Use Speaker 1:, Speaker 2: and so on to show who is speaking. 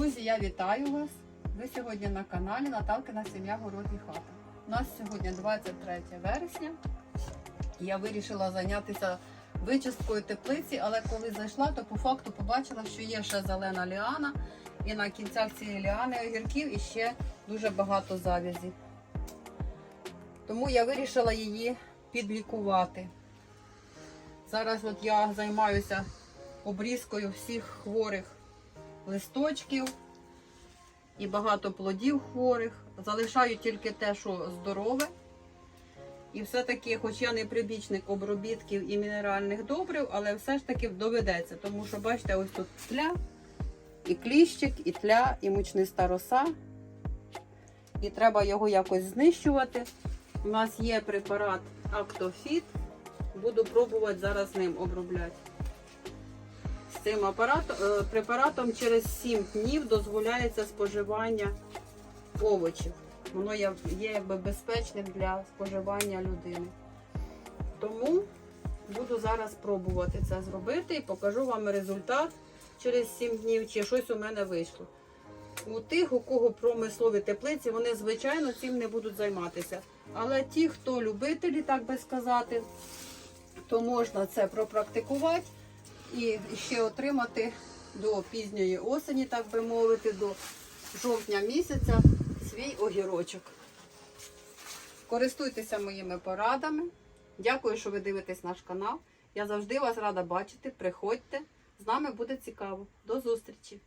Speaker 1: Друзі, я вітаю вас. Ви сьогодні на каналі Наталкина сім'я Город і хата. У нас сьогодні 23 вересня. Я вирішила зайнятися вичисткою теплиці, але коли зайшла, то по факту побачила, що є ще зелена ліана, і на кінцях цієї ліани огірків іще дуже багато завязі. Тому я вирішила її підлікувати. Зараз от я займаюся обрізкою всіх хворих листочків і багато плодів хворих. Залишаю тільки те, що здорове. І все-таки, хоч я не прибічник обробітків і мінеральних добрив, але все ж таки доведеться. Тому що, бачите, ось тут тля, і кліщик, і тля, і мучниста роса. І треба його якось знищувати. У нас є препарат Актофіт. Буду пробувати зараз ним обробляти. Цим е, препаратом через 7 днів дозволяється споживання овочів. Воно є якби безпечним для споживання людини. Тому буду зараз пробувати це зробити і покажу вам результат через 7 днів, чи щось у мене вийшло. У тих, у кого промислові теплиці, вони, звичайно, цим не будуть займатися. Але ті, хто любителі, так би сказати, то можна це пропрактикувати і ще отримати до пізньої осені, так би мовити, до жовтня місяця свій огірочок. Користуйтеся моїми порадами. Дякую, що ви дивитесь наш канал. Я завжди вас рада бачити. Приходьте. З нами буде цікаво. До зустрічі!